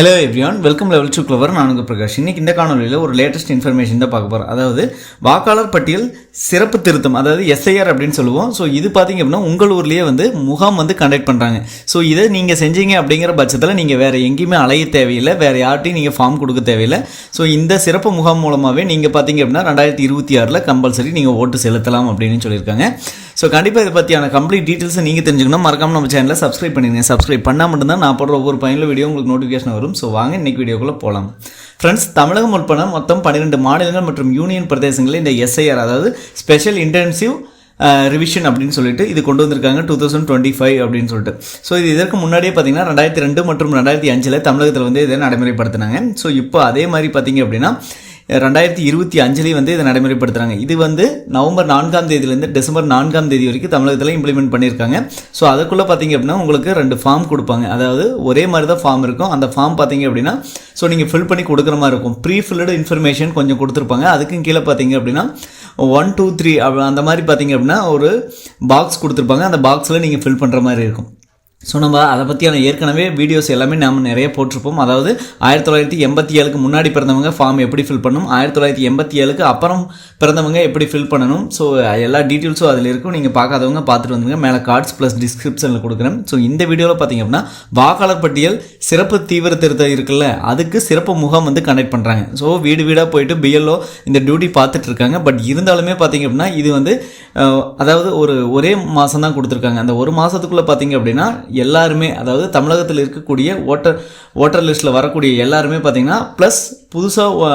Hello everyone welcome level two clever நான் உங்கள் பிரகாஷ். இன்னைக்கு இந்த காணொலியில் ஒரு லேட்டஸ்ட் இன்ஃபர்மேஷன் தான் பார்க்க போகிறோம் அதாவது வாக்காளர் பட்டியல் சிறப்பு திருத்தம் அதாவது எஸ்ஐஆர் அப்படின்னு சொல்லுவோம். ஸோ இது பார்த்தீங்க அப்படின்னா உங்கள் ஊர்லேயே வந்து முகாம் வந்து கண்டக்ட் பண்ணுறாங்க ஸோ இதை நீங்கள் செஞ்சீங்க அப்படிங்கிற பட்சத்தில் நீங்கள் வேறு எங்கேயுமே அலைய தேவையில்லை. வேறு யார்ட்டையும் நீங்கள் ஃபார்ம் கொடுக்க தேவையில்லை. ஸோ இந்த சிறப்பு முகாம் மூலமாகவே நீங்கள் பார்த்தீங்க அப்படின்னா ரெண்டாயிரத்தி இருபத்தி ஆறில் கம்பல்சரி நீங்கள் ஓட்டு செலுத்தலாம் அப்படின்னு சொல்லியிருக்காங்க. ஸோ கண்டிப்பாக இதை பற்றியான கம்ப்ளீட் டீட்டெயில்ஸை நீங்கள் தெரிஞ்சுக்கணும். மறக்காம நம்ம சேனலை சப்ஸ்கிரைப் பண்ணிடுங்க சப்ஸ்கிரைப் பண்ணால் மட்டும்தான் நான் போடுற ஒவ்வொரு பயனில் வீடியோ உங்களுக்கு நோட்டிஃபிகேஷன் வரும். ஸோ வாங்க இன்னைக்கு வீடியோக்குள்ளே போகலாம் ஃப்ரெண்ட்ஸ் தமிழகம் உட்பட மொத்தம் பன்னிரெண்டு மாநிலங்கள் மற்றும் யூனியன் பிரதேசங்களில் இந்த எஸ்ஐஆர் அதாவது ஸ்பெஷல் இன்டென்சிவ் ரிவிஷன் அப்படின்னு சொல்லிட்டு இது கொண்டு வந்திருக்காங்க. டூ தௌசண்ட் டுவெண்ட்டி ஃபைவ் அப்படின்னு சொல்லிட்டு. ஸோ இது இதற்கு முன்னாடியே பார்த்தீங்கன்னா ரெண்டாயிரத்தி ரெண்டு மற்றும் ரெண்டாயிரத்தி அஞ்சில் தமிழகத்தில் வந்து இதை நடைமுறைப்படுத்தினாங்க. ஸோ இப்போ அதே மாதிரி பார்த்தீங்க அப்படின்னா ரெண்டாயிரத்தி இருபத்தி அஞ்சுலேயும் வந்து இதை நடைமுறைப்படுத்துகிறாங்க இது வந்து நவம்பர் நான்காம் தேதியிலேருந்து டிசம்பர் நான்காம் தேதி வரைக்கும் தமிழகத்தில் இம்ப்ளிமெண்ட் பண்ணியிருக்காங்க. ஸோ அதுக்குள்ளே பார்த்தீங்க அப்படின்னா உங்களுக்கு ரெண்டு ஃபார்ம் கொடுப்பாங்க. அதாவது ஒரே மாதிரி தான் ஃபார்ம் இருக்கும். அந்த ஃபார்ம் பார்த்தீங்க அப்படின்னா ஸோ நீங்கள் ஃபில் பண்ணி கொடுக்குற மாதிரி இருக்கும். ப்ரீ ஃபில்டு இன்ஃபர்மேஷன் கொஞ்சம் கொடுத்துருப்பாங்க. அதுக்கும் கீழே பார்த்தீங்க அப்படின்னா ஒன் டூ த்ரீ அந்த மாதிரி பார்த்தீங்க அப்படின்னா ஒரு பாக்ஸ் கொடுத்துருப்பாங்க. அந்த பாக்ஸில் நீங்கள் ஃபில் பண்ணுற மாதிரி இருக்கும். ஸோ நம்ம அதை பற்றியான ஏற்கனவே வீடியோஸ் எல்லாமே நம்ம நிறைய போட்டிருப்போம். அதாவது ஆயிரத்தி தொள்ளாயிரத்தி எண்பத்தி ஏழுக்கு முன்னாடி பிறந்தவங்க ஃபார்ம் எப்படி ஃபில் பண்ணணும் ஆயிரத்தி தொள்ளாயிரத்தி எண்பத்தி ஏழுக்கு அப்புறம் பிறந்தவங்க எப்படி ஃபில் பண்ணணும். ஸோ எல்லா டீட்டெயில்ஸும் அதில் இருக்கும். நீங்கள் பார்க்காதவங்க பார்த்துட்டு வந்துங்க மேலே கார்ட்ஸ் ப்ளஸ் டிஸ்கிரிப்ஷனில் கொடுக்குறேன். ஸோ இந்த வீடியோவில் பார்த்தீங்க அப்படின்னா வாக்காளர் பட்டியல் சிறப்பு தீவிர திருத்தம் இருக்குல்ல அதுக்கு சிறப்பு முகாம் வந்து கண்டக்ட் பண்ணுறாங்க ஸோ வீடு வீடாக போயிட்டு பிஎல்ஓ இந்த டியூட்டி பார்த்துட்டு இருக்காங்க. பட் இருந்தாலுமே பார்த்தீங்க அப்படின்னா இது வந்து அதாவது ஒரு ஒரே மாதம் தான் கொடுத்துருக்காங்க. அந்த ஒரு மாதத்துக்குள்ளே பார்த்தீங்க அப்படின்னா எல்லாருமே அதாவது தமிழகத்தில் இருக்கக்கூடிய ஓட்டர் ஓட்டர் லிஸ்ட்டில் வரக்கூடிய எல்லாருமே பார்த்திங்கன்னா ப்ளஸ் புதுசாக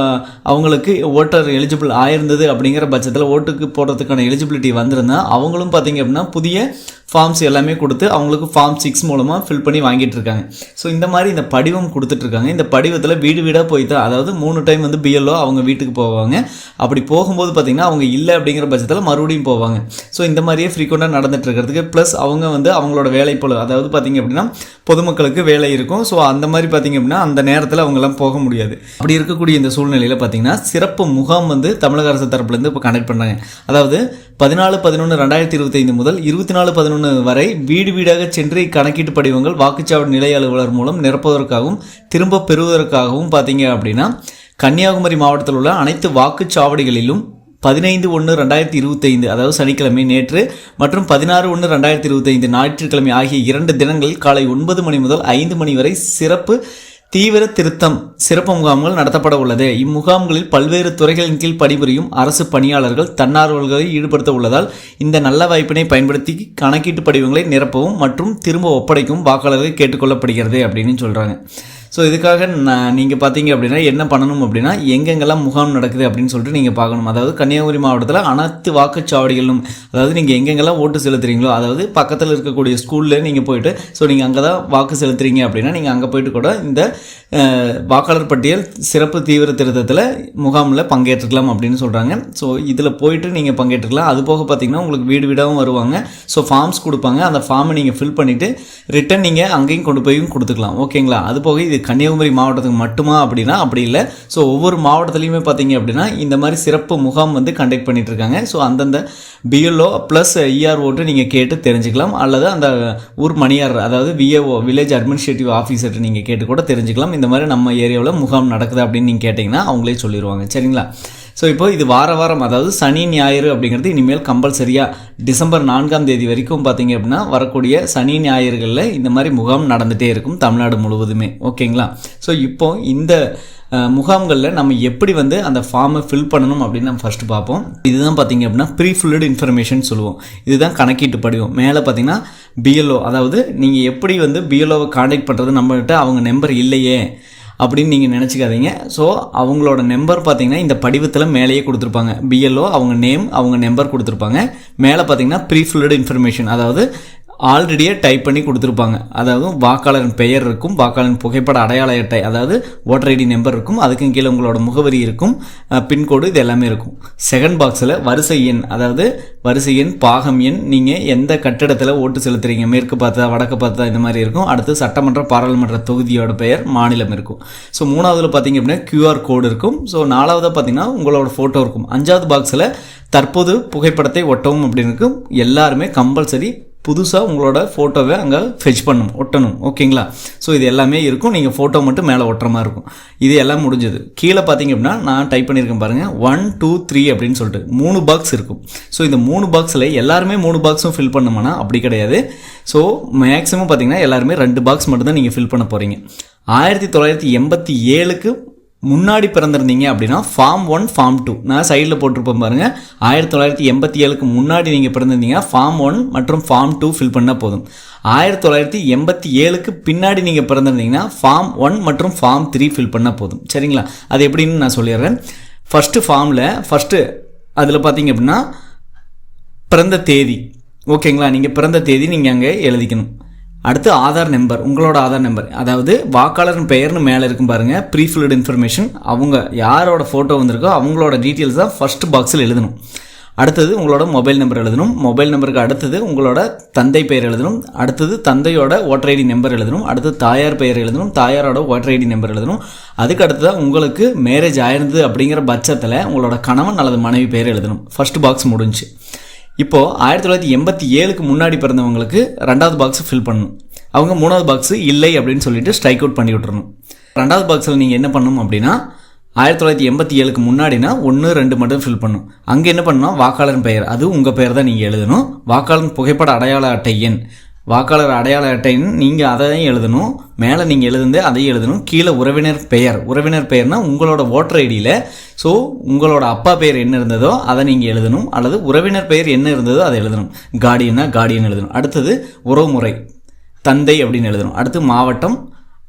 அவங்களுக்கு ஓட்டர் எலிஜிபிள் ஆயிருந்தது அப்படிங்கிற பட்சத்தில் ஓட்டுக்கு போடுறதுக்கான எலிஜிபிலிட்டி வந்திருந்தா அவங்களும் பார்த்தீங்க அப்படின்னா புதிய ஃபார்ம்ஸ் எல்லாமே கொடுத்து அவங்களுக்கு ஃபார்ம் சிக்ஸ் மூலமாக ஃபில் பண்ணி வாங்கிட்டு இருக்காங்க. ஸோ இந்த மாதிரி இந்த படிவம் கொடுத்துட்ருக்காங்க இந்த படிவத்தில் வீடு வீடாக போய் தான் அதாவது மூணு டைம் வந்து பிஎல்ஓ அவங்க வீட்டுக்கு போவாங்க. அப்படி போகும்போது பார்த்திங்கன்னா அவங்க இல்லை அப்படிங்கிற பட்சத்தில் மறுபடியும் போவாங்க. ஸோ இந்த மாதிரியே ஃப்ரீக்வெண்ட்டாக நடந்துட்டு இருக்கிறதுக்கு ப்ளஸ் அவங்க வந்து அவங்களோட வேலை போல அதாவது பார்த்திங்க அப்படின்னா பொதுமக்களுக்கு வேலை இருக்கும். ஸோ அந்த மாதிரி பார்த்தீங்க அப்படின்னா அந்த நேரத்தில் அவங்கெல்லாம் போக முடியாது. அப்படி இருக்கக்கூடிய இந்த சூழ்நிலையில் பார்த்தீங்கன்னா சிறப்பு முகாம் வந்து தமிழக அரசு தரப்புலேருந்து இப்போ கண்டக்ட் பண்ணுறாங்க அதாவது பதினாலு பதினொன்று ரெண்டாயிரத்தி இருபத்தைந்து முதல் இருபத்தி நாலு பதினொன்று வரை வீடு வீடாக சென்று கணக்கீட்டு படிவங்கள் வாக்குச்சாவடி நிலைய அலுவலர் மூலம் நிரப்புவதற்காகவும் திரும்ப பெறுவதற்காகவும் பார்த்தீங்க அப்படின்னா கன்னியாகுமரி மாவட்டத்தில் உள்ள அனைத்து வாக்குச்சாவடிகளிலும் பதினைந்து ஒன்று ரெண்டாயிரத்தி இருபத்தைந்து அதாவது சனிக்கிழமை நேற்று மற்றும் பதினாறு ஒன்று ரெண்டாயிரத்தி இருபத்தைந்து ஞாயிற்றுக்கிழமை ஆகிய இரண்டு தினங்களில் காலை ஒன்பது மணி முதல் ஐந்து மணி வரை சிறப்பு தீவிர திருத்தம் சிறப்பு முகாம்கள் நடத்தப்பட உள்ளது. இம்முகாம்களில் பல்வேறு துறைகளின் கீழ் பணிபுரியும் அரசு பணியாளர்கள் தன்னார்வலர்களை ஈடுபடுத்த உள்ளதால் இந்த நல்ல வாய்ப்பினை பயன்படுத்தி கணக்கீட்டு படிவங்களை நிரப்பவும் மற்றும் திரும்ப ஒப்படைக்கும் வாக்காளர்கள் கேட்டுக்கொள்ளப்படுகிறது அப்படின்னு சொல்கிறாங்க ஸோ இதுக்காக நான் நீங்கள் பார்த்தீங்க அப்படின்னா என்ன பண்ணணும் அப்படின்னா எங்கெங்கெல்லாம் முகாம் நடக்குது அப்படின்னு சொல்லிட்டு நீங்கள் பார்க்கணும். அதாவது கன்னியாகுமரி மாவட்டத்தில் அனைத்து வாக்குச்சாவடிகளும் அதாவது நீங்கள் எங்கெங்கெல்லாம் ஓட்டு செலுத்துறீங்களோ அதாவது பக்கத்தில் இருக்கக்கூடிய ஸ்கூலில் நீங்கள் போயிட்டு ஸோ நீங்கள் அங்கே தான் வாக்கு செலுத்துறீங்க அப்படின்னா நீங்கள் அங்கே போயிட்டு கூட இந்த வாக்காளர் பட்டியல் சிறப்பு தீவிர திருத்தத்தில் முகாமில் பங்கேற்றுக்கலாம் அப்படின்னு சொல்கிறாங்க ஸோ இதில் போயிட்டு நீங்கள் பங்கேற்றுக்கலாம். அது போக பார்த்தீங்கன்னா உங்களுக்கு வீடு வீடாகவும் வருவாங்க. ஸோ ஃபார்ம்ஸ் கொடுப்பாங்க. அந்த ஃபார்மை நீங்கள் ஃபில் பண்ணிவிட்டு ரிட்டன் நீங்கள் அங்கேயும் கொண்டு போயும் கொடுத்துக்கலாம். ஓகேங்களா அது போக இது கன்னியாகுமரி மாவட்டத்துக்கு மட்டுமா அப்படின்னா அப்படி இல்லை. ஸோ ஒவ்வொரு மாவட்டத்துலையுமே பார்த்தீங்க அப்படின்னா இந்த மாதிரி சிறப்பு முகாம் வந்து கண்டக்ட் பண்ணிட்டு இருக்காங்க. ஸோ அந்தந்த பிஎல்ஓ ப்ளஸ் இஆர்ஓட்டு நீங்கள் கேட்டு தெரிஞ்சுக்கலாம். அல்லது அந்த ஊர் மணியார் அதாவது விஏஓ வில்லேஜ் அட்மினிஸ்ட்ரேட்டிவ் ஆஃபீஸர்கிட்ட நீங்கள் கேட்டு கூட தெரிஞ்சுக்கலாம். இந்த மாதிரி நம்ம ஏரியாவில் முகாம் நடக்குது அப்படின்னு நீங்கள் கேட்டிங்கன்னா அவங்களே சொல்லிடுவாங்க சரிங்களா? ஸோ இப்போ இது வார வாரம் அதாவது சனி ஞாயிறு அப்படிங்கிறது இனிமேல் கம்பல்சரியாக டிசம்பர் நான்காம் தேதி வரைக்கும் பார்த்தீங்க அப்படின்னா வரக்கூடிய சனி ஞாயிறுகளில் இந்த மாதிரி முகாம் நடந்துகிட்டே இருக்கும் தமிழ்நாடு முழுவதுமே. ஓகேங்களா? ஸோ இப்போ இந்த முகாம்களில் நம்ம எப்படி வந்து அந்த ஃபார்மை ஃபில் பண்ணணும் அப்படின்னு நம்ம ஃபஸ்ட்டு பார்ப்போம். இதுதான் பார்த்தீங்க அப்படின்னா ப்ரீ ஃபில்டு இன்ஃபர்மேஷன் சொல்லுவோம். இதுதான் கணக்கீட்டு படிவோம். மேலே பார்த்தீங்கன்னா பிஎல்ஓ அதாவது நீங்கள் எப்படி வந்து பிஎல்ஓவை காண்டாக்ட் பண்ணுறது நம்மகிட்ட அவங்க நம்பர் இல்லையே. அப்படின்னு நீங்கள் நினச்சிக்காதீங்க. ஸோ அவங்களோட நம்பர் பார்த்தீங்கன்னா இந்த படிவத்தில் மேலேயே கொடுத்துருப்பாங்க. பிஎல்ஓ அவங்க நேம் அவங்க நம்பர் கொடுத்துருப்பாங்க. மேலே பார்த்தீங்கன்னா ப்ரீஃபில்டு இன்ஃபர்மேஷன் அதாவது ஆல்ரெடியே டைப் பண்ணி கொடுத்துருப்பாங்க. அதாவது வாக்காளரின் பெயர் இருக்கும் வாக்காளரின் புகைப்பட அடையாள அட்டை அதாவது ஓட்டர் ஐடி நம்பர் இருக்கும் அதுக்கும் கீழே உங்களோட முகவரி இருக்கும் பின்கோடு இது எல்லாமே இருக்கும். செகண்ட் பாக்ஸில் வரிசை எண் அதாவது வரிசை எண் பாகம் எண் நீங்கள் எந்த கட்டிடத்தில் ஓட்டு செலுத்துறீங்க? மேற்கு பார்த்தா வடக்கு பார்த்தா இந்த மாதிரி இருக்கும். அடுத்து சட்டமன்ற பாராளுமன்ற தொகுதியோட பெயர் மாநிலம் இருக்கும். ஸோ மூணாவதில் பார்த்தீங்க அப்படின்னா க்யூஆர் கோடு இருக்கும். ஸோ நாலாவதாக பார்த்தீங்கன்னா உங்களோட ஃபோட்டோ இருக்கும். அஞ்சாவது பாக்ஸில் தற்போது புகைப்படத்தை ஒட்டவும் அப்படின்னு இருக்கும். எல்லாருமே கம்பல்சரி புதுசாக உங்களோட ஃபோட்டோவை அங்கே ஃபெச் பண்ணணும் ஒட்டணும் ஓகேங்களா? ஸோ இது எல்லாமே இருக்கும். நீங்கள் ஃபோட்டோ மட்டும் மேலே ஒட்டுற மாதிரி இருக்கும். இது எல்லாம் முடிஞ்சது. கீழே பார்த்தீங்க அப்படின்னா நான் டைப் பண்ணியிருக்கேன் பாருங்கள் ஒன் டூ த்ரீ அப்படின்னு சொல்லிட்டு மூணு பாக்ஸ் இருக்கும். ஸோ இந்த மூணு பாக்ஸில் எல்லாருமே மூணு பாக்ஸும் ஃபில் பண்ணுமானா அப்படி கிடையாது. ஸோ மேக்ஸிமம் பார்த்தீங்கன்னா எல்லாருமே ரெண்டு பாக்ஸ் மட்டும்தான் நீங்கள் ஃபில் பண்ண போகிறீங்க ஆயிரத்தி தொள்ளாயிரத்தி எண்பத்தி ஏழுக்கு முன்னாடி பிறந்திருந்தீங்க அப்படின்னா ஃபார்ம் ஒன் ஃபார்ம் டூ நான் சைடில் போட்டிருப்பேன் பாருங்கள் ஆயிரத்தி தொள்ளாயிரத்தி எண்பத்தி ஏழுக்கு முன்னாடி நீங்கள் பிறந்திருந்தீங்க ஃபார்ம் ஒன் மற்றும் ஃபார்ம் டூ ஃபில் பண்ணால் போதும். ஆயிரத்தி தொள்ளாயிரத்தி எண்பத்தி ஏழுக்கு பின்னாடி நீங்கள் பிறந்திருந்தீங்கன்னா ஃபார்ம் ஒன் மற்றும் ஃபார்ம் த்ரீ ஃபில் பண்ணால் போதும். சரிங்களா? அது எப்படின்னு நான் சொல்லிடுறேன். ஃபஸ்ட்டு ஃபார்மில் ஃபஸ்ட்டு அதில் பார்த்தீங்க அப்படின்னா பிறந்த தேதி. ஓகேங்களா நீங்கள் பிறந்த தேதி நீங்கள் அங்கே எழுதிக்கணும். அடுத்து ஆதார் நம்பர் உங்களோட ஆதார் நம்பர். அதாவது வாக்காளரின் பெயர்னு மேலே இருக்கும் பாருங்கள் ப்ரீஃபில்டு இன்ஃபர்மேஷன் அவங்க யாரோட ஃபோட்டோ வந்திருக்கோ அவங்களோட டீட்டெயில்ஸ் தான் ஃபஸ்ட் பாக்ஸில் எழுதணும். அடுத்தது உங்களோட மொபைல் நம்பர் எழுதணும். மொபைல் நம்பருக்கு அடுத்தது உங்களோட தந்தை பெயர் எழுதணும். அடுத்தது தந்தையோட ஓட்டர் ஐடி நம்பர் எழுதணும். அடுத்து தாயார் பெயர் எழுதணும். தாயாரோட ஓட்டர் ஐடி நம்பர் எழுதணும். அதுக்கு அடுத்ததாக உங்களுக்கு மேரேஜ் ஆயிருந்தது அப்படிங்கிற பட்சத்தில் உங்களோட கணவன் அல்லது மனைவி பெயர் எழுதணும். ஃபர்ஸ்ட் பாக்ஸ் முடிஞ்சு இப்போது ஆயிரத்தி தொள்ளாயிரத்தி எண்பத்தி ஏழுக்கு முன்னாடி பிறந்தவங்களுக்கு ரெண்டாவது பாக்ஸ் ஃபில் பண்ணணும். அவங்க மூணாவது பாக்ஸ் இல்லை அப்படின்னு சொல்லிட்டு ஸ்ட்ரைக் அவுட் பண்ணி விட்டுறணும். ரெண்டாவது பாக்ஸில் நீங்கள் என்ன பண்ணணும் அப்படின்னா ஆயிரத்தி தொள்ளாயிரத்தி எண்பத்தி ஏழுக்கு முன்னாடினா ஒன்று ரெண்டு மட்டும் ஃபில் பண்ணும் அங்கே என்ன பண்ணணும்? வாக்காளர் பெயர். அது உங்கள் பெயர் தான் நீங்கள் எழுதணும். வாக்காளர் புகைப்பட அடையாள அட்டை எண். வாக்காளர் அடையாள அட்டைன்னு நீங்கள் அதையும் எழுதணும். மேலே நீங்கள் எழுதுந்து அதையும் எழுதணும். கீழே உறவினர் பெயர். உறவினர் பெயர்னால் உங்களோட ஓட்டர் ஐடியில் ஸோ உங்களோட அப்பா பெயர் என்ன இருந்ததோ அதை நீங்கள் எழுதணும். அல்லது உறவினர் பெயர் என்ன இருந்ததோ அதை எழுதணும். கார்டியனா கார்டியன் எழுதணும். அடுத்தது உறவுமுறை. தந்தை அப்படின்னு எழுதணும். அடுத்து மாவட்டம்.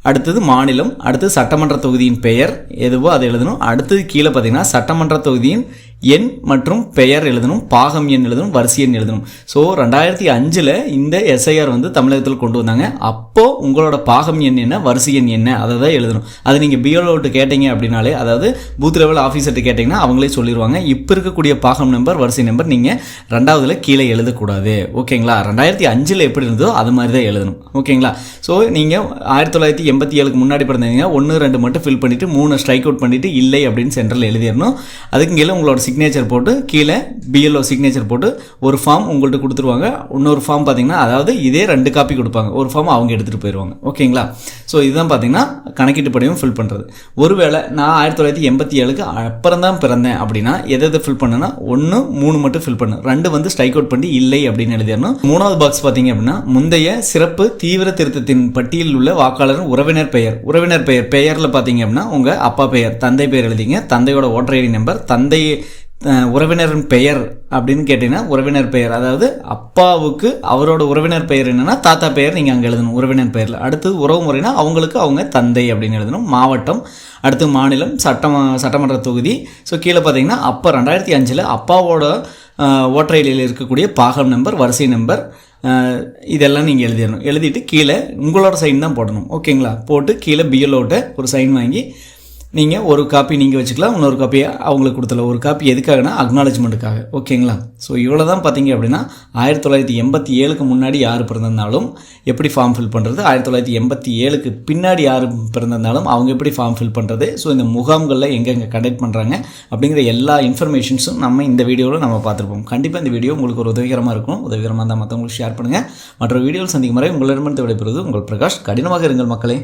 அடுத்தது மாநிலம். அடுத்து சட்டமன்ற தொகுதியின் பெயர் எதுவோ அதை எழுதணும். அடுத்தது கீழே பார்த்தீங்கன்னா சட்டமன்ற தொகுதியின் எண் மற்றும் பெயர் எழுதணும் பாகம் எண் எழுதணும் வரிசை எண் எழுதணும். ஸோ ரெண்டாயிரத்தி அஞ்சில் இந்த எஸ்ஐஆர் வந்து தமிழகத்தில் கொண்டு வந்தாங்க. அப்போது உங்களோட பாகம் எண் என்ன வரிசை எண் என்ன அதை தான் எழுதணும். அது நீங்கள் பிஓலோட்டு கேட்டீங்க அப்படின்னாலே அதாவது பூத் லெவல் ஆஃபீஸர்கிட்ட கேட்டிங்கன்னா அவங்களே சொல்லிடுவாங்க இப்போ இருக்கக்கூடிய பாகம் நம்பர் வரிசை நம்பர் நீங்கள் ரெண்டாவதுல கீழே எழுதக்கூடாது. ஓகேங்களா? ரெண்டாயிரத்தி அஞ்சில் எப்படி இருந்ததோ அது மாதிரி தான் எழுதணும். ஓகேங்களா? ஸோ நீங்கள் ஆயிரத்தி தொள்ளாயிரத்தி எண்பத்தி ஏழுக்கு முன்னாடி பிறந்தீங்கன்னா ஒன்று ரெண்டு மட்டும் ஃபில் பண்ணிவிட்டு மூணு ஸ்ட்ரைக் அவுட் பண்ணிவிட்டு இல்லை அப்படின்னு சென்டரில் எழுதிடணும். அதுக்கு மேலே உங்களோட சிக்னேச்சர் போட்டு கீழே பிஎல்ஓ சிக்னேச்சர் போட்டு ஒரு ஃபார்ம் உங்கள்கிட்ட கொடுத்துருவாங்க. இன்னொரு ஃபார்ம் பார்த்தீங்கன்னா அதாவது இதே ரெண்டு காப்பி கொடுப்பாங்க. ஒரு ஃபார்ம் அவங்க எடுத்துகிட்டு போயிடுவாங்க ஓகேங்களா? ஸோ இதுதான் பார்த்தீங்கன்னா கணக்கீட்டு படிவம் ஃபில் பண்ணுறது ஒருவேளை நான் ஆயிரத்தி தொள்ளாயிரத்தி எண்பத்தி ஏழுக்கு அப்புறம் தான் பிறந்தேன் அப்படின்னா எதை எதை ஃபில் பண்ணேன்னா ஒன்று மூணு மட்டும் ஃபில் பண்ணு. ரெண்டு வந்து ஸ்ட்ரைக் அவுட் பண்ணி இல்லை அப்படின்னு எழுதிடணும். மூணாவது பாக்ஸ் பார்த்தீங்க அப்படின்னா முந்தைய சிறப்பு தீவிர திருத்தத்தின் பட்டியலில் உள்ள வாக்காளர் உறவினர் பெயர். உறவினர் பெயர். பெயரில் பார்த்தீங்க அப்படின்னா உங்கள் அப்பா பெயர் தந்தை பெயர் எழுதிங்க. தந்தையோட ஓட்டர் ஐடி நம்பர் தந்தை உறவினரின் பெயர் அப்படின்னு கேட்டிங்கன்னா உறவினர் பெயர். அதாவது அப்பாவுக்கு அவரோட உறவினர் பெயர் என்னென்னா தாத்தா பெயர் நீங்கள் அங்கே எழுதணும் உறவினர் பெயரில். அடுத்து உறவு முறைனா அவங்களுக்கு அவங்க தந்தை அப்படின்னு எழுதணும். மாவட்டம் அடுத்து மாநிலம் சட்டம் சட்டமன்ற தொகுதி. ஸோ கீழே பார்த்தீங்கன்னா அப்போ ரெண்டாயிரத்தி அஞ்சில் அப்பாவோட ஓட்டர் இருக்கக்கூடிய பாகம் நம்பர் வரிசை நம்பர் இதெல்லாம் நீங்கள் எழுதிடணும். எழுதிட்டு கீழே உங்களோட சைன் தான் போடணும். ஓகேங்களா போட்டு கீழே பிஎல்ஓட்ட ஒரு சைன் வாங்கி நீங்கள் ஒரு காப்பி நீங்கள் வச்சுக்கலாம் இன்னொரு காப்பியை அவங்களுக்கு கொடுத்துல ஒரு காப்பி எதுக்காகனா அக்னாலஜ்மெண்ட்டுக்காக ஓகேங்களா ஸோ இவ்வளோ தான் பார்த்தீங்க அப்படின்னா ஆயிரத்தி தொள்ளாயிரத்தி எண்பத்தி ஏழுக்கு முன்னாடி யார் பிறந்திருந்தாலும் எப்படி ஃபார்ம் ஃபில் பண்ணுறது ஆயிரத்தி தொள்ளாயிரத்தி எண்பத்தி ஏழுக்கு பின்னாடி யார் பிறந்திருந்தாலும் அவங்க எப்படி ஃபார்ம் ஃபில் பண்ணுறது ஸோ இந்த முகாம்களில் எங்கெங்கே கண்டக்ட் பண்ணுறாங்க அப்படிங்கிற எல்லா இன்ஃபர்மேஷன்ஸும் நம்ம இந்த வீடியோவில் நம்ம பார்த்துருப்போம். கண்டிப்பாக இந்த வீடியோ உங்களுக்கு ஒரு உதவிகரமாக இருக்கும் உதவிகரமாக இருந்தால் மற்றவங்களுக்கு ஷேர் பண்ணுங்கள் மற்ற வீடியோவில் சந்திக்கும் வரை உங்களிடமிருந்து விடைபெறுவது உங்கள் பிரகாஷ். கடினமாக இருங்கள் மக்களே.